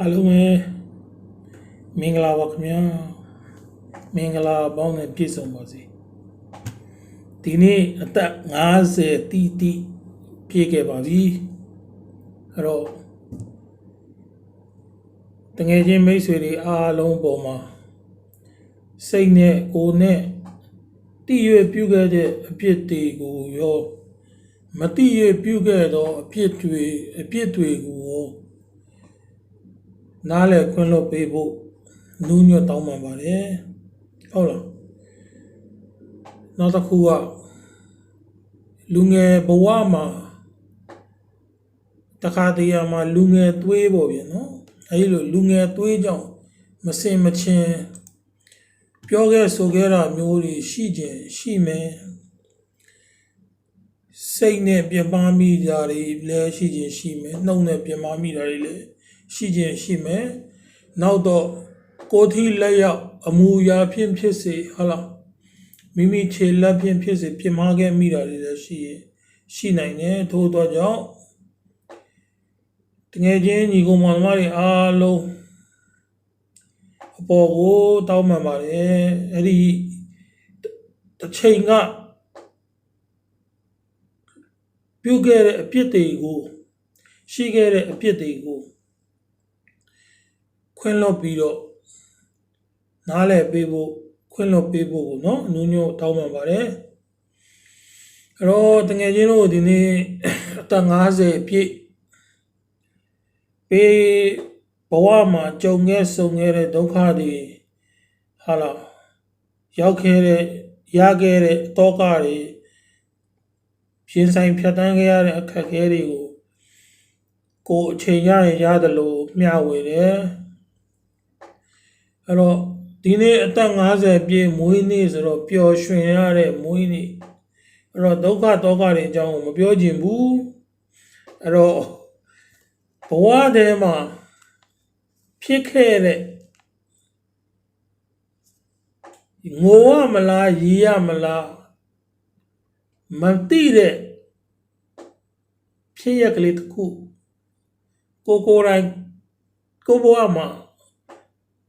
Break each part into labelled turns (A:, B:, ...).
A: အားလုံးပဲမင်္ဂလာပါခင်ဗျာမင်္ဂလာပေါင်းနဲ့ပြည့်စုံပါစေဒီနေ့အသက်50တီးတီးပြည့်ခဲ့ပါပြီအဲ့တော့တငယ်ချင်းမိတ်ဆွေတွေအားလုံးပေါ်မှာစိတ်နဲ့ကိုယ်နဲ့တည်ရွယ်ပြုခဲ့တဲ့အပြစ်တွေကိုရောမတည်ရွယ်ပြုခဲ့သောအပြစ်တွေအပြစ်တွေကိုရော နားလည်ခွင့်လွှတ်ပေးဖို့နူးညွတ်တောင်းပန်ပါတယ်ဟုတ်လားနောက်တစ်ခုကလူငယ်ဘဝမှာတခါတည်းရမှာလူငယ်သွေးပေါ့ဗျာနော်အဲဒီလိုလူငယ်သွေးကြောင့်မစင်မချင်းပြောခဲ့ဆိုခဲ့တာမျိုးတွေရှိခြင်းရှိမယ်စိတ်နဲ့ပြပန်းမိတာတွေလည်းရှိခြင်းရှိမယ်နှုတ်နဲ့ပြပန်းမိတာတွေလည်း ရှိခြင်းရှိမယ်နောက်တော့ကိုယ်ထီလက်ရောက်အမူအရာဖြင့်ဖြစ်စေဟုတ်လားမိမိခြေလက်ဖြင့်ဖြစ်စေပြမခဲ့မိတာတွေလည်းရှိရင်ရှိနိုင်တယ်ထို့တော့ကြောင့်တကယ်ချင်းညီကောင်မောင်နှမတွေအားလုံးအပေါ်ကိုတောင်းပန်ပါတယ်အဲ့ဒီတစ်ချိန်ကပြုခဲ့တဲ့အပြစ်တွေကိုရှိခဲ့တဲ့အပြစ်တွေကို ခွင့်လွတ်ပြီးတော့နားလည်ပေးဖို့ခွင့်လွတ်ပေးဖို့ကိုနော်အနုညွတ်တောင်းပန်ပါတယ်အဲ့တော့တငယ်ချင်းတို့ဒီနေ့အသက်50ပြည့်ပေးဘဝမှာကြုံခဲ့ဆုံခဲ့တဲ့ဒုက္ခတွေဟာလာရောက်ခဲ့တဲ့ရခဲ့တဲ့အတော့ကတွေရှင်ဆိုင်ဖြတ်တန်းခဲ့ရတဲ့အခက်အခဲတွေကိုကိုယ်အချိန်ရရင်ရတယ်လို့မျှဝေတယ် အဲ့တော့ဒီနေ့အသက်50ပြည့်မွေးနေ့ဆိုတော့ပျော်ရွှင်ရတဲ့မွေးနေ့အဲ့တော့ဒုက္ခတောကတွေအကြောင်းကိုမပြောချင်ဘူးအဲ့တော့ဘဝထဲမှာဖြစ်ခဲ့တဲ့ငိုရမလားရီရမလားမတိတဲ့ဖြစ်ရကလေးတစ်ခုကိုကိုယ်တိုင်ကိုဘဝမှာ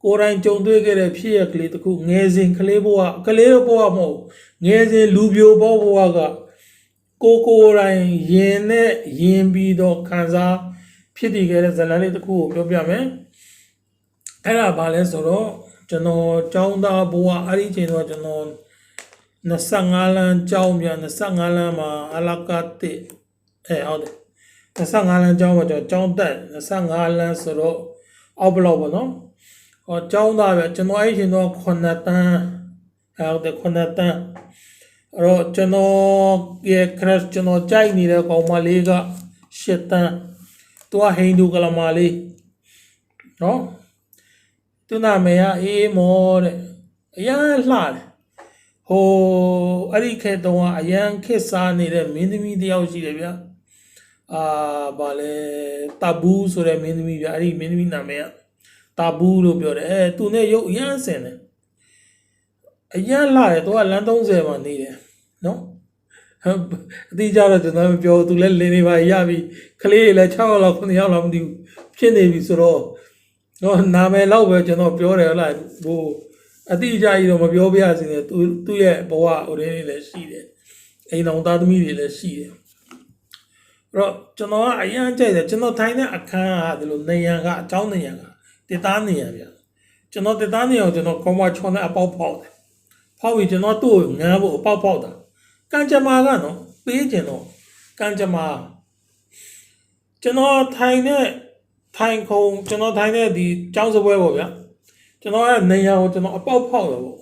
A: ကိုယ်တိုင်ကြုံတွေ့ခဲ့တဲ့ဖြစ်ရကလေးတစ်ခုငယ်စဉ်ကလေးဘဝကလေးဘဝမဟုတ်ငယ်စဉ်လူပြိုဘဝဘဝကကိုကိုယ်တိုင်ရင်နဲ့ရင်ပြီးတော့ခံစားဖြစ်တည်ခဲ့တဲ့ဇာတ်လမ်းလေးတစ်ခုကိုပြောပြမယ်အဲ့ဒါဘာလဲဆိုတော့ကျွန်တော်ចောင်းသားဘဝအဲ့ဒီချိန်တော့ကျွန်တော်25လမ်းကျောင်းပြန်25လမ်းမှာအလကတိအဲဟုတ်တယ်25လမ်းကျောင်းမှာကျွန်တော်ကျောင်းတက်25လမ်းဆိုတော့အောက်ဘလောက်ပေါ့နော် ဟောကျောင်းသားပဲကျွန်တော်အဲ့ချိန်တော့9တန်းဟုတ်တယ်9တန်းအဲ့တော့ကျွန်တော်ရဲ့ crush ကျွန်တော်ကြိုက်နေတဲ့ကောင်မလေးက10တန်းသူကဟိန္ဒူကလမာလေးနော်သူနာမည်ကအေးမောတဲ့အရန်လှတယ်ဟိုအဲ့ဒီခေတ်တုန်းကအရန်ခစ်စားနေတဲ့မင်းသမီးတယောက်ရှိတယ်ဗျာအာဗာလဲတဘူးဆိုတဲ့မင်းသမီးဗျာအဲ့ဒီမင်းသမီးနာမည်က တဘူးလို့ပြောတယ်အဲသူနဲ့ရုပ်အရန်ဆင်တယ်အရန်လာတယ်သူကလမ်း30မှာနေတယ်နော်အတိအကျတော့ကျွန်တော်မပြောဘူးသူလည်းလင်းနေပါရပြီကလေးတွေလည်း6ယောက်လောက်9ယောက်လောက်မသိဘူးဖြစ်နေပြီဆိုတော့တော့နာမည်လောက်ပဲကျွန်တော်ပြောတယ်ဟုတ်လားဟို အတိအကျကြီးတော့မပြောပြရစီနဲ့သူသူ့ရဲ့ဘဝဟိုတည်းလေးလည်းရှိတယ်အိမ်တော်သားသမီးတွေလည်းရှိတယ်အဲ့တော့ကျွန်တော်ကအရန်ကြိုက်တယ်ကျွန်တော်ထိုင်တဲ့အခန်းကဒီလိုနေရန်ကအเจ้าနေရန်က တစ်သားနေရန်ဗျကျွန်တော်တစ်သားနေရန်ကျွန်တော်ကောမချွန်တဲ့အပေါက်ဖောက်တယ်ဖောက်ပြီးကျွန်တော်သူ့ကိုငန်းဖို့အပေါက်ဖောက်တာကံကြမ္မာကနော်ပေးကျင်တော့ကံကြမ္မာကျွန်တော်ထိုင်တဲ့ထိုင်ခုံကျွန်တော်ထိုင်တဲ့ဒီကျောင်းစပွဲပေါ့ဗျာကျွန်တော်ကနေရာကိုကျွန်တော်အပေါက်ဖောက်တယ်ပေါ့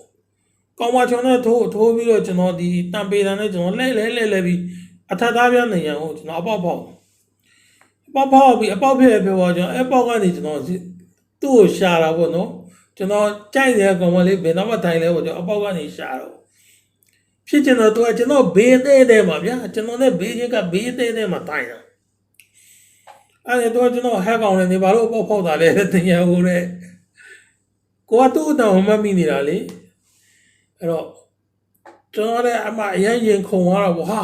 A: ကောင်းမချွန်နဲ့ထိုးထိုးပြီးတော့ကျွန်တော်ဒီတံပေတန်နဲ့ကျွန်တော်လဲလဲလဲလဲပြီးအထက်သားပြနေရာကိုကျွန်တော်အပေါက်ဖောက်အပေါက်ဖောက်ပြီးအပေါက်ဖြစ်ပြောတော့ကျွန်တော်အပေါက်ကနေကျွန်တော် သူ့ကိုရှာတာပေါ့နော်ကျွန်တော်ကြိုက်တဲ့ကောင်မလေးဘယ်တော့မှထိုင်လဲပေါ့ကျွန်တော်အပေါက်ကနေရှာတော့ဖြစ်ချင်တော့သူကကျွန်တော်ဘေးသေးတယ်မှာဗျာကျွန်တော်နဲ့ဘေးချင်းကဘေးသေးတယ်မှာတိုင်တာအဲ့ဒါတော့ကျွန်တော်ဟက်ကောင်နဲ့နေပါလို့အပေါက်ဖောက်တာလေတင်ရဟိုတဲ့ကိုကသူ့အတောင်မမိနေတာလေအဲ့တော့ကျွန်တော်လည်းအမအရင်ရင်ခုံသွားတာပေါ့ဟာ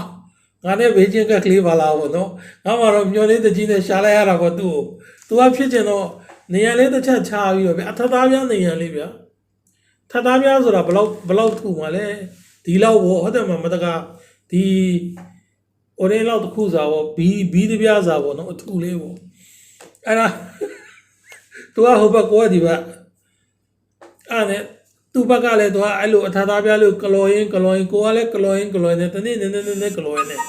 A: ငါနဲ့ဘေးချင်းကကလေးပါလာပေါ့နော်ငါမှတော့မျောလေးတကြီးနဲ့ရှာလိုက်ရတာပေါ့သူ့ကိုသူကဖြစ်ချင်တော့ နေရန်လေးတစ်ချက်ချပြီးတော့ဗျအထက်သားပြားနေရန်လေးဗျထက်သားပြားဆိုတာဘလောက်ဘလောက်ထူမှာလဲဒီလောက်ဘောဟုတ်တယ်မမတကဒီ orange လောက်တစ်ခုစာဘောဘီဘီတပြားစာဘောနော်အထူလေးဘောအဲ့ဒါသူကဟိုဘက်ကိုကဒီဘက်အဲ့နဲ့သူ့ဘက်ကလည်းသူကအဲ့လိုအထက်သားပြားလို့ကလော်ရင်ကလော်ရင်ကိုကလည်းကလော်ရင်ကလော်ရင်နဲ့တနေ့နည်းနည်းနည်းနည်းကလော်ရင်နဲ့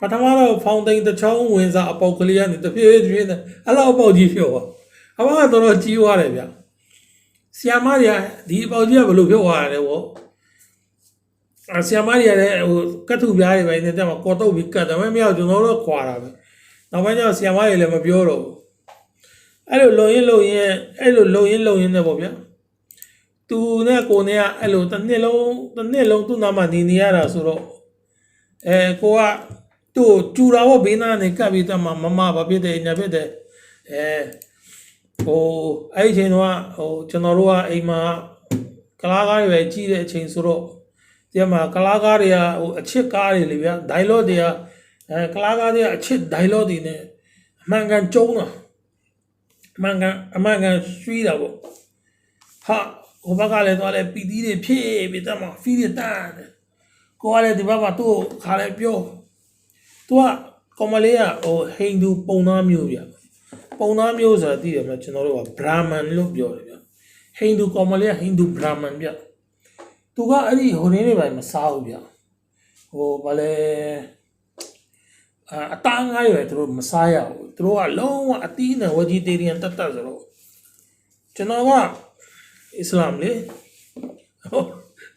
A: ပထမတော့ဖောင်တိန်တစ်ချောင်းဝင်စားအပေါက်ကလေးကနေတဖြည်းဖြည်းနဲ့အဲ့လောက်အပေါက်ကြီးဖြောပါ အမကတော်တော်ကြီးသွားတယ်ဗျဆီယာမတွေကဒီအပေါက်ကြီးကဘယ်လိုဖြောသွားရလဲဗောအဆီယာမတွေကလည်းဟိုကတ်ထုပြားတွေပဲနေတက်မှာကော်တုတ်ပြီးကတ်တယ်မမြောက်ကျွန်တော်တို့ခွာတာပဲနောက်ပိုင်းကျတော့ဆီယာမတွေလည်းမပြောတော့ဘူးအဲ့လိုလုံရင်လုံရင်အဲ့လိုလုံရင်လုံရင်နဲ့ဗောဗျသူနဲ့ကိုနဲ့ကအဲ့လိုတစ်နှစ်လုံးတစ်နှစ်လုံးသူ့နာမှာနေနေရတာဆိုတော့အဲကိုကသူ့ကိုကျူတာဘောဘေးနားနေကပ်ပြီးတော့မှမမဘာဖြစ်တယ်ညာဖြစ်တယ်အဲ ဟိုအဲ့ဒီအချိန်တော့ဟိုကျွန်တော်တို့ကအိမ်မှာကလားကားတွေပဲကြီးတဲ့အချိန်ဆိုတော့ဒီမှာကလားကားတွေကဟိုအချစ်ကားတွေလေဗျာ dialogue တွေကအဲကလားကားတွေကအချစ် dialogue တွေနဲ့အမှန်ကန်ကျုံးတာအမှန်ကန်အမှန်ကန်ရွှီးတာပေါ့ဟာဟိုဘက်ကလည်းတော့လည်းပီတီတွေဖြည့်ပြီးတော့မှဖီးတွေတန်းတယ်ကိုကလည်းဒီဘက်မှာသူ့ကိုခါလဲပြောသူကကောင်မလေးကဟိုဟိန္ဒူပုံသားမျိုးဗျ ပုံသားမျိုးဆိုတာသိတယ်မလားကျွန်တော်တို့ကဗြဟ္မန်လို့ပြောတယ်ဗျဟိန္ဒူကောင်မလေးကဟိန္ဒူဗြဟ္မန်ဗျသူကအဲ့ဒီဟိုရင်းတွေပါမစားဘူးဗျဟိုဗာလဲအာအတန်းငါးရွယ်သူတို့မစားရဘူးသူတို့ကလုံးဝအတီးနဲ့ဝဂျီတေရီယန်တက်တက်ဆိုတော့ကျွန်တော်ကအစ္စလာမ်လေဟို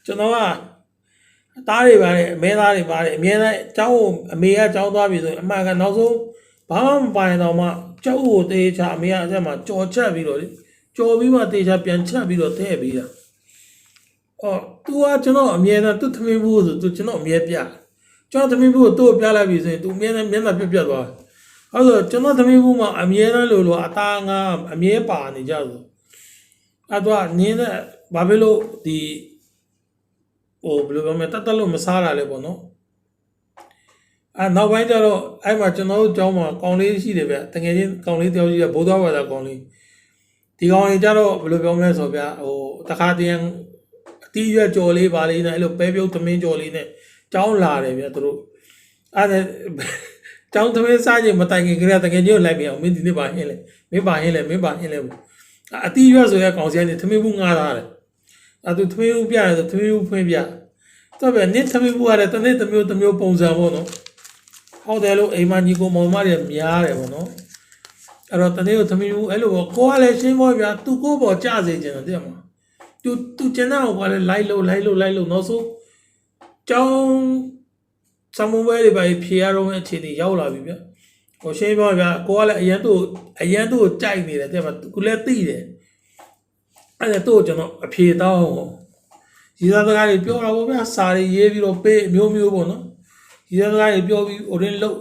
A: ကျွန်တော်က သားတွေပါတယ်အမဲသားတွေပါတယ်အမြဲတမ်းအเจ้าကိုအမေကအเจ้าသွားပြီဆိုရင်အမှန်ကနောက်ဆုံး ဘာမှမပိုင်တော့မှကျောက်ကိုတေးချအမေကအဆက်မှာကြော်ချက်ပြီးတော့လေကြော်ပြီးမှတေးချပြန်ချက်ပြီးတော့တဲ့ပြီးတာအော် तू ကကျွန်တော်အမြဲတမ်းသူ့သမီးဘူးဆို तू ကျွန်တော်အမြဲပြကျွန်တော်သမီးဘူးကိုသူ့ကိုပြလိုက်ပြီဆိုရင် तू အမြဲတမ်းမျက်နှာပြက်ပြက်သွားအဲ့ဆိုကျွန်တော်သမီးဘူးမှာအမြဲတမ်းလို့လို့အသားငါအမြဲပါနေကြဆိုအဲ့တော့နင်းတဲ့ဘာဖြစ်လို့ဒီ ဟိုဘယ်လိုပြောမလဲတတ်တက်လို့မစားတာလေပေါ့နော် အဲနောက်ပိုင်းကျတော့အဲ့မှာကျွန်တော်တို့ကျောင်းမှာကောင်လေးရှိတယ်ဗျတကယ်ချင်းကောင်လေးတယောက်ရှိတယ်ဘိုးတော်ဘာသာကောင်လေးဒီကောင်လေးကျတော့ဘယ်လိုပြောမလဲဆိုဗျဟိုတခါတည်းအတီးရွက်ကြော်လေးပါလေးနဲ့အဲ့လိုပဲပြုတ်သမင်းကြော်လေးနဲ့ကျောင်းလာတယ်ဗျသူတို့အဲ့ဒါကျောင်းသမင်းစားခြင်းမတိုင်ခင်ကလေးတကယ်ချင်းလိုက်ပြအောင်မင်းဒီနေ့ပါဟင်းလေမင်းပါဟင်းလေမင်းပါဟင်းလေအတီးရွက်ဆိုရကောင်စီကနေသမင်းဘူးငားထားတယ်အဲ့သူသမီးဦးပြရတယ်ဆိုသမီးဦးဖွင့်ပြတော့ဗျနစ်သမီးဦးရတယ်တနေ့တစ်မျိုးတစ်မျိုးပုံစံပေါ့နော် ဟုတ်တယ်လို့အိမ်မကြီးကိုမောင်မတွေများတယ်ပေါ့နော်အဲ့တော့တနေ့ကိုသမီးဦးအဲ့လိုပေါ့ကိုကလည်းရှင်းဖို့ဗျာသူကိုပေါ်ကြစေချင်တယ်တဲ့မှာသူသူကျန်တဲ့ဟိုကလည်းလိုက်လို့လိုက်လို့လိုက်လို့နောက်ဆုံးကျောင်းစမုံဘဲတွေပဲဖြေရတော့အခြေအနေရောက်လာပြီဗျဟိုရှင်းဖို့ဗျာကိုကလည်းအရန်သူ့အရန်သူ့ကိုကြိုက်နေတယ်တဲ့မှာသူလည်းသိတယ်အဲ့ဒါတော့ကျွန်တော်အဖြေတောင်းရီသားစကားတွေပြောတာပေါ့ဗျာစာတွေရေးပြီးတော့ပေးအမျိုးမျိုးပေါ့နော် ဒီစကားကြီးပြောပြီး orange လုတ်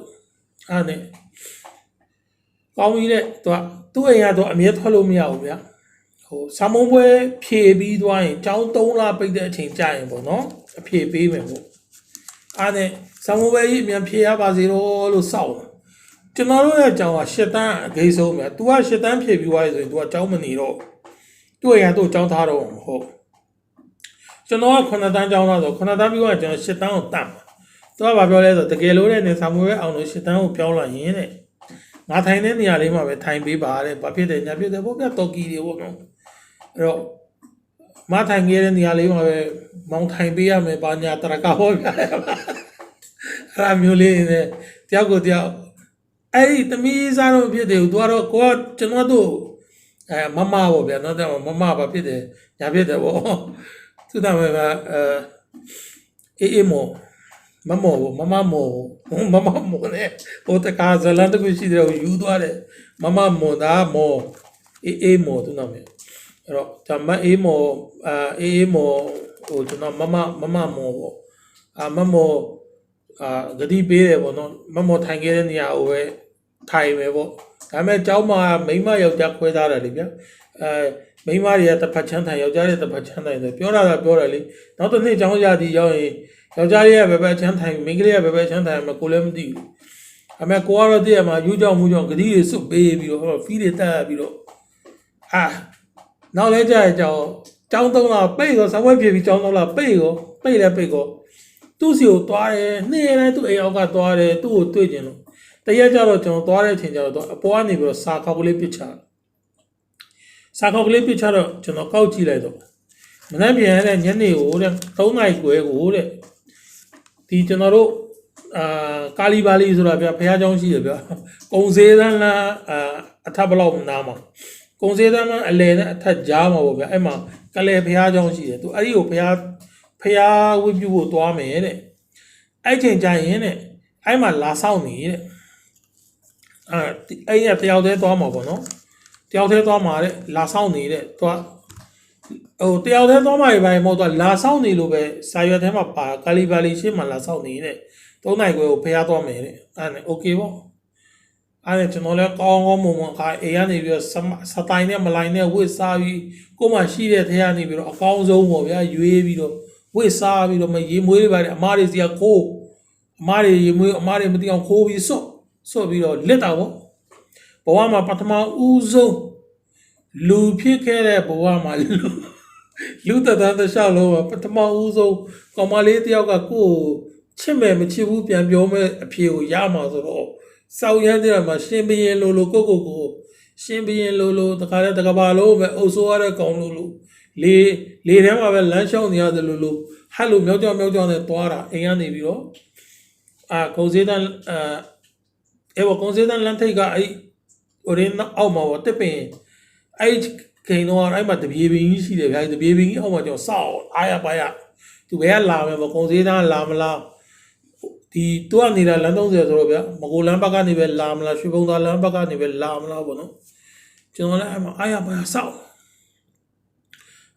A: အားနဲ့ကောင်းပြီတဲ့သူကသူ့အိမ်ကတော့အမြဲထွက်လို့မရဘူးဗျာဟိုဆာမုံပွဲဖြေပြီးသွားရင်ကြောင်း3လပိတ်တဲ့အချိန်ကြာရင်ပေါ့နော်အဖြေပေးမယ်ပေါ့အားနဲ့ဆာမုံပွဲကြီးအမြန်ဖြေရပါစေတော့လို့စောက်ကျွန်တော်တို့ရဲ့ကြောင်းကရှစ်တန်းအဂိဆုံးဗျာ तू ကရှစ်တန်းဖြေပြီးသွားရဆိုရင် तू ကကြောင်းမနေတော့သူ့အိမ်ကတော့ကြောင်းထားတော့ဟုတ်ကျွန်တော်က9တန်းကြောင်းသားဆို9တန်းပြီးသွားရင်ကျွန်တော်ရှစ်တန်းကိုတတ်ပါ သူကဘာပြောလဲဆိုတကယ်လို့တဲ့နေဆောင်မွေးအောင်လို့10တန်းကိုပြောင်းလာရင်တဲ့ငါထိုင်တဲ့နေရာလေးမှာပဲထိုင်ပေးပါတဲ့ဘာဖြစ်တယ်ညာဖြစ်တယ်ပေါ့ဗျတော်ကီတွေပေါ့နော်အဲ့တော့မထိုင်ခဲ့တဲ့နေရာလေးမှာပဲမောင်းထိုင်ပေးရမယ်ဘာညာတရကဟောပြအဲ့ဒါမျိုးလေးနဲ့တယောက်ကိုတယောက်အဲ့ဒီတမီးစားတော့ဖြစ်တယ်သူကတော့ကိုကကျွန်တော်တို့အဲမမပေါ့ဗျာနော်တဲ့မမပါဖြစ်တယ်ညာဖြစ်တယ်ပေါ့သူတမဲကအဲအေးအေးမော မမောမမမောမမမောနဲ့ဟိုတကားဇလန်တခုရှိတယ်ကိုယူသွားတယ်မမမောဒါမောအေးအေးမောသူနာမည်အဲ့တော့ဒါမအေးမောအာအေးအေးမောဟိုကျွန်တော်မမမမမောပေါ့အာမမောအာဂတိပေးတယ်ပေါ့နော်မမောထိုင်ခဲ့တဲ့နေရာကိုပဲထိုင်ပဲပေါ့ ဒါပေမဲ့เจ้าမှာမိန်းမယောက်ျားခွဲထားတယ်လေဗျာအဲမိန်းမတွေကတစ်ဖက်ချမ်းထိုင်ယောက်ျားတွေတစ်ဖက်ချမ်းထိုင်ဆိုပြောတာကပြောတယ်လေနောက်တစ်နေ့เจ้าရသည်ရောက်ရင် ယောက်ျားလေးကဘယ်ဘက်ချမ်းထိုင်မိန်းကလေးကဘယ်ဘက်ချမ်းထိုင်မှာကိုလည်းမသိဘူးအမေကိုကတော့တည့်ရမှာယူကြောင်မူကြောင်ဂတိတွေစွတ်ပေးပြီးတော့ဟောဖီးတွေတက်ပြီးတော့အာနောက်လဲကြာရင်ကြောင်းကြောင်းသုံးလာပိတ်တော့ဇဝဲပြေပြီးကြောင်းသုံးလာပိတ်ရောပိတ်လဲပိတ်ကောသူ့စီကိုသွားတယ်နေ့တိုင်းသူ့အိမ်အောက်ကသွားတယ်သူ့ကိုတွေ့ကျင်လို့တရက်ကျတော့ကျွန်တော်သွားတဲ့အချိန်ကျတော့အပေါ်ကနေပြီးတော့စာကောက်ကလေးပစ်ချစာကောက်ကလေးပစ်ချတော့ကျွန်တော်ကောက်ကြည့်လိုက်တော့မနေ့ပြန်ရတဲ့ညနေကိုတဲ့3နာရီခွဲကိုတဲ့ ဒီကျွန်တော်တို့အာကာလီပါလီဆိုတာဗျာဘုရားကျောင်းရှိတယ်ဗျာကုံစေးသန်းလားအာအထက်ဘလောက်နားမှာကုံစေးသန်းလားအလယ်နဲ့အထက်ကြားမှာပေါ့ဗျာအဲ့မှာကလဲဘုရားကျောင်းရှိတယ်သူအဲ့ဒီကိုဘုရားဘုရားဝိပုဖို့သွားမယ်တဲ့အဲ့ချိန်ကျရင်တဲ့အဲ့မှာလာဆောင်နေတဲ့အာအဲ့ရတယောက်တည်းသွားမှာပေါ့နော်တယောက်တည်းသွားမှာတဲ့လာဆောင်နေတဲ့သွား ဟိုတယောက်တည်းသွားမှာပဲမဟုတ်တော့လာဆောင်နေလို့ပဲစာရွက်ထဲမှာပါကာလီဘာလီရှေ့မှာလာဆောင်နေတဲ့သုံးနိုင်ခွဲကိုဖျားသွားမယ်တဲ့အဲ့ဒါနဲ့ okay ပေါ့အဲ့ဒါကျွန်တော်လည်းကောင်းကောင်းမွန်မွန်ခါအေးရနေပြီးတော့စတိုင်နဲ့မလိုင်းနဲ့ဝစ်စားပြီးကိုမှရှိတဲ့ထဲကနေပြီးတော့အကောင်းဆုံးပေါ့ဗျာရွေးပြီးတော့ဝစ်စားပြီးတော့မရေမွေးတွေပါတယ်အမားတွေစီကခိုးအမားတွေရေမွေးအမားတွေမသိအောင်ခိုးပြီးဆော့ဆော့ပြီးတော့လက်တာပေါ့ဘဝမှာပထမဦးဆုံး လူဖြစ်ခဲ့တဲ့ဘဝမှာလူလူတသန်းတစ်လျှောက်လုံးကပထမဦးဆုံးကောင်မလေးတယောက်ကကိုယ့်ကိုချစ်မယ်မချစ်ဘူးပြန်ပြောမဲ့အဖြေကိုရမှာဆိုတော့စောက်ရမ်းတဲ့မှာရှင်ဘရင်လိုလိုကိုကိုကိုရှင်ဘရင်လိုလိုတခါတည်းတကဘာလုံးပဲအုပ်ဆိုးရတဲ့ကောင်လိုလိုလေလေထဲမှာပဲလမ်းလျှောက်နေရတယ်လိုလိုဟဲ့လိုမြောက်ကြောင်မြောက်ကြောင်နဲ့သွားတာအိမ်ကနေပြီးတော့အာကုံစည်းတန်းအာအဲဝကုံစည်းတန်းလမ်းထိပ်ကအဲ့ဟိုရင်းအောက်မှာပေါ့တစ်ပင် အဲ့ခိန်တော့အဲ့မှာတပြေပင်ကြီးရှိတယ်ဗျာတပြေပင်ကြီးအောက်မှာကျွန်တော်စောက်အားရပါရသူဘယ်ကလာမယ်ပေါ့ကုံစည်းတန်းလာမလားဒီသူကနေတာလမ်း30ဆိုတော့ဗျာမကိုလမ်းဘက်ကနေပဲလာမလားရွှေဘုံသာလမ်းဘက်ကနေပဲလာမလားပေါ့နော်ကျွန်တော်လည်းအဲ့မှာအားရပါဆောက်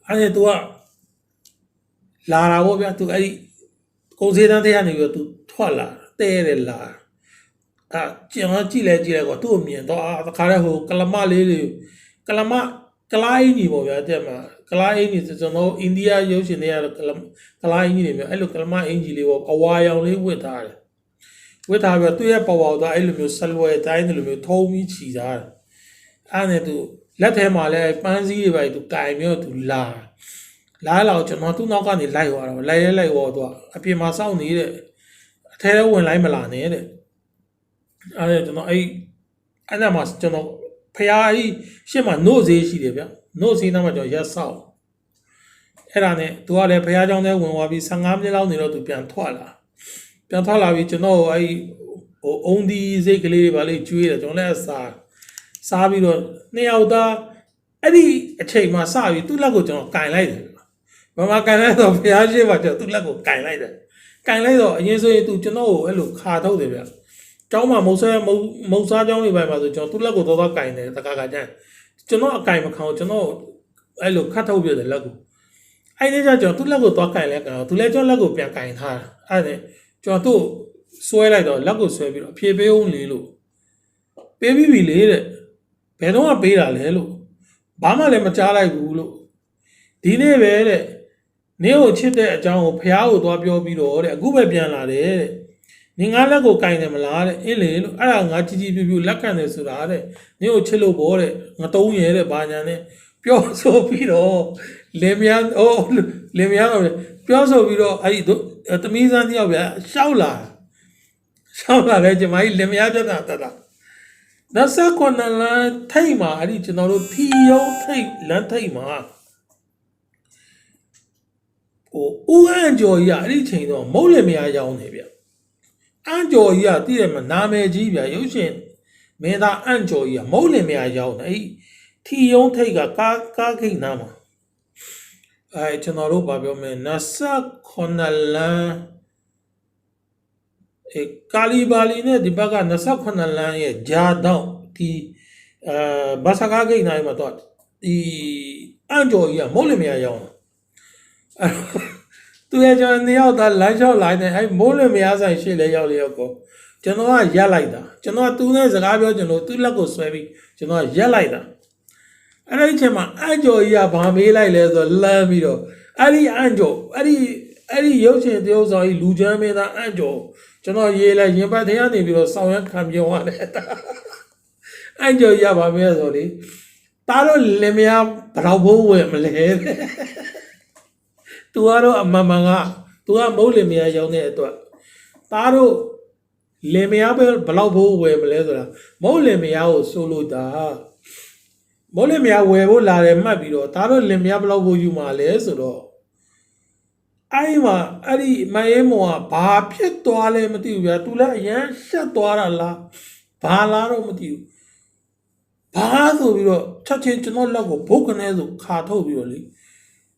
A: အဲ့ဒါသူကလာတာပေါ့ဗျာသူအဲ့ဒီကုန်စည်တန်းတဲ့ကနေပြီးတော့သူထွက်လာတဲတယ်လာအာကျွန်တော်ကြည့်လဲကြည့်လဲကောသူ့ကိုမြင်တော့အာတခါတည်းဟိုကလမလေးတွေ ကလမကလိုင်းကြီးပေါ့ဗျာတဲ့မှာကလိုင်းကြီးကျွန်တော်အိန္ဒိယရုပ်ရှင်တွေကတော့ကလကလိုင်းကြီးတွေမျိုးအဲ့လိုကလမအင်ဂျီလေးပေါ့အဝါရောင်လေးဝတ်ထားတယ်ဝတ်ထားပြီးတော့သူ့ရဲ့ပေါ်ပေါ်သားအဲ့လိုမျိုးဆလွယ်တိုင်းလိုမျိုးထုံးပြီးခြီထားတယ်အဲ့နဲ့သူလက်ထဲမှာလည်းပန်းစည်းတွေပဲသူကင်ပြီးတော့သူလာလာလာကျွန်တော်သူ့နောက်ကနေလိုက်သွားတော့လိုက်ရဲလိုက်သွားတော့အပြင်မှာစောင့်နေတဲ့အထဲဝင်လိုက်မလာနဲ့တဲ့အဲ့ဒါကျွန်တော်အဲ့အဲ့ဒါမှကျွန်တော် ဖရာကြီးရှေ့မှာနို့ဈေးရှိတယ်ဗျနို့ဈေးနားမှာကျွန်တော်ရက်ဆောက်အဲ့ဒါနဲ့သူကလည်းဖရာကြောင့်လည်းဝင်သွားပြီး15မိနစ်လောက်နေတော့သူပြန်ထွက်လာပြန်ထွက်လာပြီးကျွန်တော်အဲ့ဒီဟိုအုံဒီစိတ်ကလေးတွေပါလေကျွေးတယ်ကျွန်တော်လည်းအစာစားပြီးတော့နှစ်ယောက်သားအဲ့ဒီအချိန်မှာစပြီးသူ့လက်ကိုကျွန်တော်ကင်လိုက်တယ်မမကင်လိုက်တော့ဖရာရှိမှကျွန်တော်သူ့လက်ကိုကင်လိုက်တယ်ကင်လိုက်တော့အရင်ဆိုရင်သူကျွန်တော်ကိုအဲ့လိုခါထုတ်တယ်ဗျ ကျောင်းမှာမုံဆဲမုံမုံစားကျောင်းတွေပိုင်းမှာဆိုကျွန်တော်သူ့လက်ကိုတော့တော့ကင်တယ်တခါခါကျရင်ကျွန်တော်အကင်မခံဘူးကျွန်တော်အဲ့လိုခတ်ထုတ်ပြတယ်လက်ကိုအဲ့ဒီကျကျွန်တော်သူ့လက်ကိုတော့ကင်လဲကောင်သူလည်းကျွန်တော်လက်ကိုပြန်ကင်ထားတာအဲ့ဒါကျွန်တော်သူ့ဆွဲလိုက်တော့လက်ကိုဆွဲပြီးတော့အဖြေပေးအောင်လေလို့ပေးပြီးပြီလေတဲ့ဘယ်တော့မှပေးတာလဲလို့ဘာမှလည်းမကြားလိုက်ဘူးလို့ဒီနေ့ပဲတဲ့နင်းကိုချစ်တဲ့အကြောင်းကိုဖះကိုသွားပြောပြီးတော့တဲ့အခုပဲပြန်လာတယ်တဲ့ နင်ငါလက်ကိုကင်တယ်မလားတဲ့အင်းလေလို့အဲ့ဒါငါကြည်ကြည်ပြူပြူလက်ခံတယ်ဆိုတာတဲ့နင်းကိုချစ်လို့ဘောတဲ့ငါတုံးရဲတဲ့ဘာညာနဲ့ပြောဆိုပြီးတော့လင်မယားအိုးလင်မယားတော့ပြောဆိုပြီးတော့အဲ့ဒီသမီးစမ်းတယောက်ဗျာရှောက်လာရှောက်လာတယ်ကျမကြီးလင်မယားပြတ်တာတတ်တာနတ်ဆက်ကွန်နလန်ထိတ်မှာအဲ့ဒီကျွန်တော်တို့ထီယုံထိတ်လမ်းထိတ်မှာဟိုဦးအန်ကျော်ကြီးကအဲ့ဒီချိန်တော့မုတ်လင်မယားရောင်းနေဗျ အန်ကျော်ကြီးကတည်တယ်မနာမည်ကြီးဗျရုပ်ရှင်မင်းသားအန်ကျော်ကြီးကမုတ်လင်မယားရောင်းနေအဲ့ထီယုံထိတ်ကကားကားခိတ်နားမှာအဲကျွန်တော်တို့ဗာပြောမယ်နတ်ဆက်ကွန်နလန်အဲကာလီဘာလီနဲ့ဒီဘက်က28လမ်းရဲ့ဂျာတော့ဒီအဲဘာစကားဂိတ်နိုင်မှာတော့ဒီအန်ဂျော်ကြီးကမုတ်လင်မရရောက်အဲ သူရဲ့ကျွန်တော်နှစ်ယောက်သားလမ်းလျှောက်လိုက်နေအဲမုတ်လင်မရဆိုင်ရှေ့လဲရောက်လေရောက်ကိုကျွန်တော်ကရက်လိုက်တာကျွန်တော်ကသူနဲ့စကားပြောကျွန်တော်သူ့လက်ကိုဆွဲပြီးကျွန်တော်ကရက်လိုက်တာအဲ့ဒီအချိန်မှာအန်ဂျော်ကြီးကဘာမေးလိုက်လဲဆိုတော့လမ်းပြီးတော့အဲ့ဒီအန်ဂျော်အဲ့ဒီအဲ့ဒီရုပ်ရှင်တရုပ်ဆောင်ကြီးလူချမ်းမင်းသားအန်ဂျော်ကျွန်တော်ရေးလိုက်ရင်ပတ်တရားနေပြီးတော့ဆောင်ရခံပြောရတယ်အန်ကျော်ရပါမယ်ဆိုလေတားတော့လင်မယားဘယ်တော့ဘိုးဝယ်မလဲ သူကတော့အမှန်မှန်ကသူကမုတ်လင်မယားရောင်းတဲ့အတွက်သားတို့လင်မယားပဲဘလောက်ဖို့ဝယ်မလဲဆိုတာမုတ်လင်မယားကိုဆိုလို့တာမုတ်လင်မယားဝယ်ဖို့လာတယ်မှတ်ပြီးတော့သားတို့လင်မယားဘလောက်ဖို့ယူမှာလဲဆိုတော့အဲ့ဒီမှာအဲ့ဒီမရဲမောကဘာဖြစ်သွားလဲမသိဘူးဗျာသူလည်းအရန်ရှက်သွားတာလားဘာလားတော့မသိဘူးဘာဆိုပြီးတော့ချက်ချင်းကျွန်တော်လက်ကိုဘုတ်ကနေဆိုခါထုတ်ပြီးတော့လေ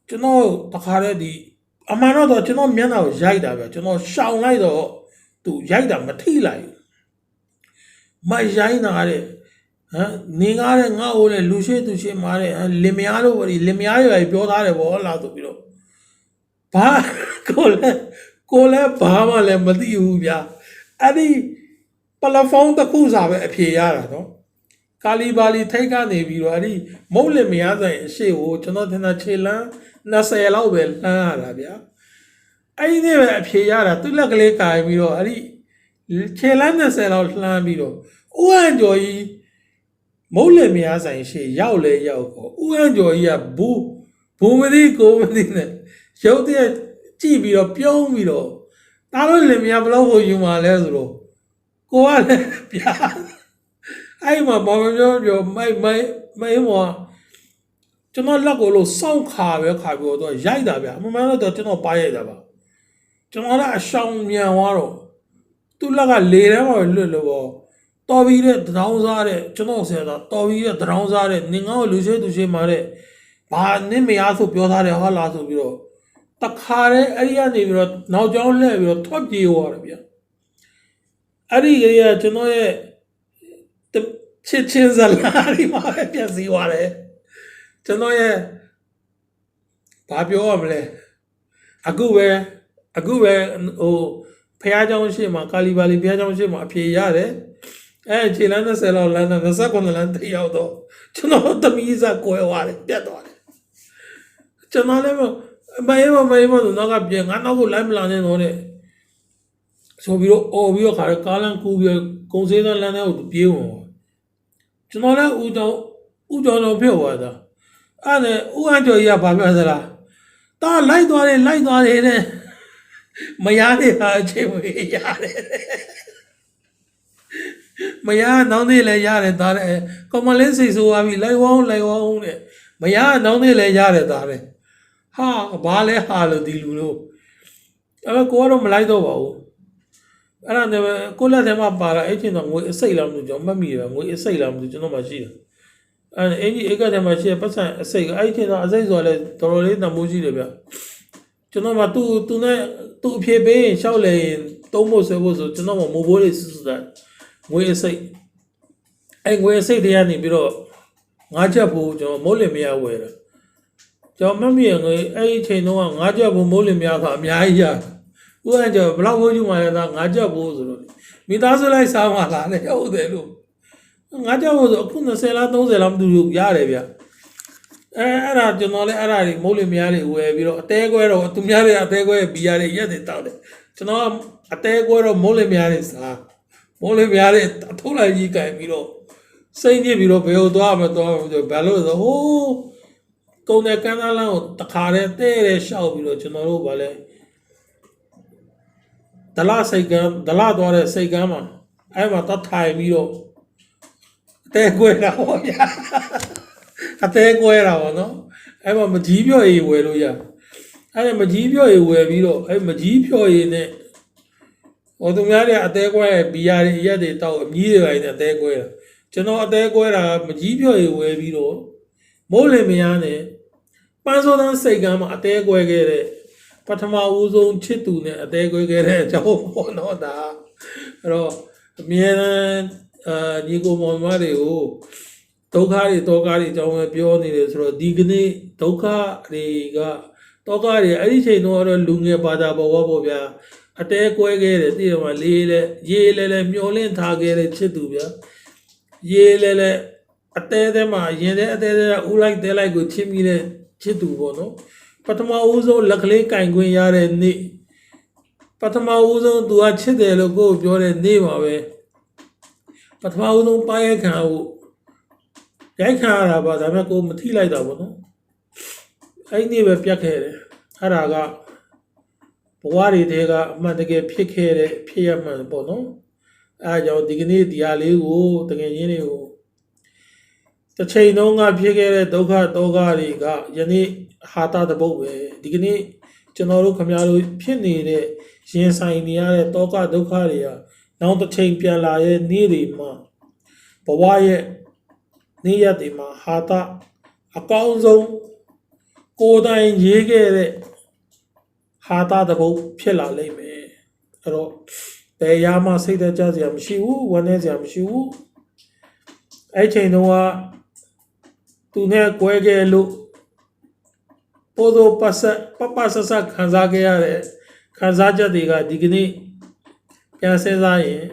A: ကျွန်တော်တခါတည်းဒီအမှန်တော့ကျွန်တော်မျက်နှာကိုရိုက်တာပဲကျွန်တော်ရှောင်လိုက်တော့သူရိုက်တာမထိလိုက်ဘူးမရိုင်းတာတဲ့ဟမ်နေကားတဲ့ငါ့ကိုလေလူရှိသူရှိမာတဲ့ဟမ်လင်မယားလို့ပဲလင်မယားတွေပဲပြောသားတယ်ဗောလားဆိုပြီးတော့ဘာကိုလဲကိုလဲဘာမှလည်းမသိဘူးဗျာအဲ့ဒီပလဖုန်းတစ်ခုစာပဲအဖြေရတာနော်ကာလီဘာလီထိတ်ကနေပြီးတော့အဲ့ဒီမုတ်လင်မရဆိုင်အရှိကိုကျွန်တော်ထင်တာခြေလန်း 20လောက်ပဲလှမ်းရတာဗျာအဲ့ဒီနဲ့ပဲအဖြေရတာသူ့လက်ကလေးကာရင်ပြီးတော့အဲ့ဒီခြေလန်း20လောက်လှမ်းပြီးတော့ဦးအန်ကျော်ကြီးမုတ်လင်မရဆိုင်ရှေ့ရောက်လေရောက်တော့ဦးအန်ကျော်ကြီးကဘူးဘူးမသိကိုမသိနဲ့ရုပ်တရက်ကြည့်ပြီးတော့ပြုံးပြီးတော့ဒါတော့လင်မရဘယ်လောက်ကိုယူมาလဲဆိုတော့ကိုကလည်းဗျာအဲ့မှာဘာမပြောပြောမိုက်မိုက်မိုက်မော ကျွန်တော်လက်ကိုလို့စောင့်ခါပဲခါပြီးတော့ရိုက်တာဗျအမှန်မှန်တော့ကျွန်တော်ပါရိုက်တာပါကျွန်တော်လည်းအရှောင်မြန်သွားတော့သူ့လက်ကလေထဲမှာလွတ်လို့ပေါ့တော်ပြီးတဲ့တရောင်းစားတဲ့ကျွန်တော်ဆရာတော်တော်ပြီးတဲ့တရောင်းစားတဲ့နင်ငါ့ကိုလူရှိသူရှိမှာတဲ့ဘာနင့်မရဆိုပြောထားတယ်ဟာလားဆိုပြီးတော့တခါတည်းအဲ့ဒီကနေပြီးတော့နောက်ကျောင်းလှည့်ပြီးတော့ထွက်ပြေးသွားတယ်ဗျအဲ့ဒီကလေးကကျွန်တော်ရဲ့တချစ်ချင်းဇလာဒီမှာပဲပြည့်စည်သွားတယ် ကျွန်တော်ရဲ့ဘာပြောရမလဲအခုပဲအခုပဲဟိုဖះเจ้าရှိမှာကာလီဘာလီဖះเจ้าရှိမှာအဖြေရတယ်အဲခြေလမ်း30လောက်လမ်း29လမ်းတရောက်တော့ကျွန်တော်သမီးစားကိုယ်သွားတယ်ပြတ်သွားတယ်ကျွန်တော်လည်းမအေးမအေးမဆိုတော့ကပြန်ငါနောက်ကိုလိုက်မလာနဲ့တော့တဲ့ဆိုပြီးတော့អော်ပြီးတော့ခါကားလမ်းကူးပြီးကုံစင်းတဲ့လမ်းထဲကိုပြေးဝင်ကျွန်တော်လည်းဦးတော်ဦးတော်တော်ဖြစ်သွားတာ အဲ့ဒါဦးအန်ကျော်ကြီးကဘာပြောသလားတာလိုက်သွားတယ်လိုက်သွားတယ်တဲ့မရတဲ့ဟာအချိန်ဝေးရတယ်မရနောင်းသေးလဲရတယ်သားတဲ့ကောင်မလေးစိတ်ဆိုးသွားပြီလိုက်ဝေါင်းလိုက်ဝေါင်းတဲ့မရနောင်းသေးလဲရတယ်သားတဲ့ဟာဘာလဲဟာလို့ဒီလူတို့အဲ့ကိုကတော့မလိုက်တော့ပါဘူးအဲ့ဒါနဲ့ပဲကိုလက်ထဲမှာပါလာအဲ့ချင်းတော့ငွေအစိတ်လားမသိဘူးကျွန်တော်မှတ်မိတယ်ငွေအစိတ်လားမသိဘူးကျွန်တော်မှရှိတယ် အဲ့အင်ကြီးဧကထဲမှာရှိတဲ့ပတ်စံအစိတ်ကအဲ့ချင်းတော့အစိတ်ဆိုလဲတော်တော်လေးတမိုးရှိတယ်ဗျကျွန်တော်မှသူ့သူနဲ့သူ့အဖြေပေးရင်ရှောက်လေရင်သုံးဖို့ဆွဲဖို့ဆိုကျွန်တော်မှမိုးဘိုးလေးစွစွတာငွေအစိတ်အဲ့ငွေအစိတ်တွေကနေပြီးတော့ငါးချက်ဖို့ကျွန်တော်မိုးလင်မရဝယ်တာကျွန်တော်မှတ်မိရငွေအဲ့ဒီချိန်တော့ငါးချက်ဖို့မိုးလင်မရကအများကြီးရတယ်ဥပဒေကြောဘလောက်ဘိုးယူမှလဲသားငါကြောက်ဖို့ဆိုတော့မိသားစုလိုက်စားမှလာတယ်ဟုတ်တယ်လို့ ငါကြောက်ဖို့ဆိုအခု20လား30လားမသိဘူးရတယ်ဗျအဲအဲ့ဒါကျွန်တော်လည်းအဲ့ဒါတွေမိုးလေမရတွေဝယ်ပြီးတော့အသေးကွဲတော့သူများတွေအသေးကွဲဘီယာတွေရက်တွေတောက်တယ်ကျွန်တော်အသေးကွဲတော့မိုးလေမရတွေစားမိုးလေမရတွေအထုံးလိုက်ကြီးကင်ပြီးတော့စိတ်ညစ်ပြီးတော့ဘယ်လိုသွားမသွားမဆိုဘယ်လိုဆိုဟိုးကုန်းတဲ့ကန်းသားလမ်းကိုတခါတည်းတဲ့တဲ့ရှောက်ပြီးတော့ကျွန်တော်တို့ဗာလဲဒလစိတ်ကမ်းဒလသွားတဲ့စိတ်ကမ်းမှာအဲ့မှာတတ်ထိုင်ပြီးတော့ အသေးကွဲတာဟောဗျာအသေးကွဲတာဗောနော်အဲ့မှာမကြီးပြော့ရေးဝယ်လို့ရအဲ့ဒါမကြီးပြော့ရေးဝယ်ပြီးတော့အဲ့မကြီးပြော့ရေးနဲ့ဟိုသူများတွေအသေးကွဲဘီယာတွေရက်တွေတောက်အမြည်တွေပိုင်းနဲ့အသေးကွဲတာကျွန်တော်အသေးကွဲတာမကြီးပြော့ရေးဝယ်ပြီးတော့မိုးလင်မယားနဲ့ပန်းစောတန်းစိတ်ကမ်းမှာအသေးကွဲခဲ့တဲ့ပထမဦးဆုံးချစ်သူနဲ့အသေးကွဲခဲ့တဲ့အကြောင်းပေါ့နော်ဒါအဲ့တော့အမြဲတမ်း အာညီကိုမောင်မတွေကိုဒုက္ခတွေဒုက္ခတွေအကြောင်းပဲပြောနေတယ်ဆိုတော့ဒီကနေ့ဒုက္ခတွေကဒုက္ခတွေအဲ့ဒီချိန်တော့လူငယ်ဘာသာပေါ်ပေါ့ဗျာအတဲကွဲခဲ့တယ်တည်တယ်မှာလေးလေရေးလဲလဲမျောလင့်ထားခဲ့တဲ့ချစ်သူဗျာရေးလဲလဲအတဲတဲမှာရင်တဲ့အတဲတဲဦးလိုက်တဲလိုက်ကိုချစ်မိတဲ့ချစ်သူပေါ့နော်ပထမဦးဆုံးလက်ကလေးကင်ခွင့်ရတဲ့နေ့ပထမဦးဆုံးသူကချစ်တယ်လို့ကိုယ်ပြောတဲ့နေ့ပါပဲ ပထမဦးဆုံးပါရခံကိုရိုက်ခံရတာပါဒါပေမဲ့ကိုမထိလိုက်တာပေါ့နော်အဲ့ဒီနေ့ပဲပြတ်ခဲ့တယ်အဲ့ဒါကဘဝတွေတဲကအမှန်တကယ်ဖြစ်ခဲ့တဲ့ဖြစ်ရမှန်ပေါ့နော်အဲဒါကြောင့်ဒီကနေ့ဒီဟာလေးကိုတကယ်ချင်းတွေကိုတစ်ချိန်လုံးကဖြစ်ခဲ့တဲ့ဒုက္ခတောကတွေကယနေ့ဟာတာတပုတ်ပဲဒီကနေ့ကျွန်တော်တို့ခမရတို့ဖြစ်နေတဲ့ရင်ဆိုင်နေရတဲ့တောကဒုက္ခတွေက နောက်တစ်ချိန်ပြန်လာရဲ့နေ့တွေမှာဘဝရဲ့နေ့ရက်တွေမှာဟာတာအကောင်းဆုံးကိုယ်တိုင်ရေးခဲ့တဲ့ဟာတာတပုတ်ဖြစ်လာလိမ့်မယ်အဲ့တော့ဘယ်ရာမှစိတ်သက်ကြစရာမရှိဘူးဝမ်းနည်းစရာမရှိဘူးအဲ့ချိန်တုန်းကသူနဲ့꿰ခဲ့လို့ပို့တော့ပတ်ဆက်ပပဆဆခံစားခဲ့ရတဲ့ခံစားချက်တွေကဒီကနေ့ ပြန်စဉ်းစားရင်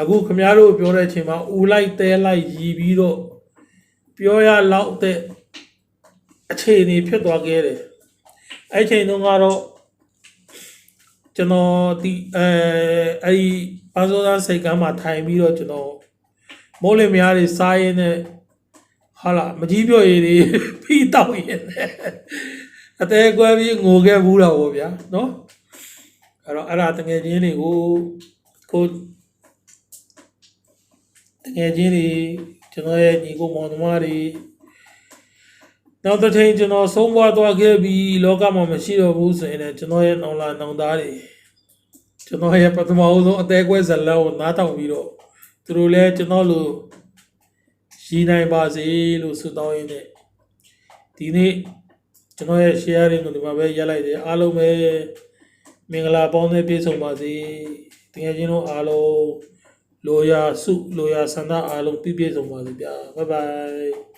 A: အခုခမရတို့ပြောတဲ့အချိန်မှာဦးလိုက်တဲလိုက်ရည်ပြီးတော့ပြောရလောက်တဲ့အခြေအနေဖြစ်သွားခဲ့တယ်အဲ့ချိန်တုန်းကတော့ကျွန်တော်ဒီအဲအဲ့ဒီပါဇောသားစိတ်ကမ်းမှာထိုင်ပြီးတော့ကျွန်တော်မိုးလေမယားတွေစားရင်းနဲ့ဟာလာမကြီးပြော့ရည်တွေပြီးတောက်ရင်းနဲ့အသေးကွဲပြီးငိုခဲ့ဘူးတော့ဗောဗျာနော် အဲ့တော့အဲ့ဒါတငယ်ချင်းတွေကိုကိုတငယ်ချင်းတွေကျွန်တော်ရဲ့ညီကိုမောင်နှမတွေနောက်တစ်ချိန်ကျွန်တော်ဆုံးသွားသွားခဲ့ပြီးလောကမှာမရှိတော့ဘူးဆိုရင်လည်းကျွန်တော်ရဲ့နောင်လာနောင်သားတွေကျွန်တော်ရဲ့ပထမဦးဆုံးအသေးကွဲဇလန်းကိုနားထောင်ပြီးတော့သူတို့လည်းကျွန်တော်လိုရည်နိုင်ပါစေလို့ဆုတောင်းရင်းနဲ့ဒီနေ့ကျွန်တော်ရဲ့ share တွေကိုဒီမှာပဲရက်လိုက်တယ်အားလုံးပဲ မင်္ဂလာပေါင်းနဲ့ပြည့်စုံပါစေတကယ်ချင်းတို့အားလုံးလိုရာစုလိုရာဆန္ဒအားလုံးပြည့်ပြည့်စုံပါစေဗျာဘိုင်ဘိုင်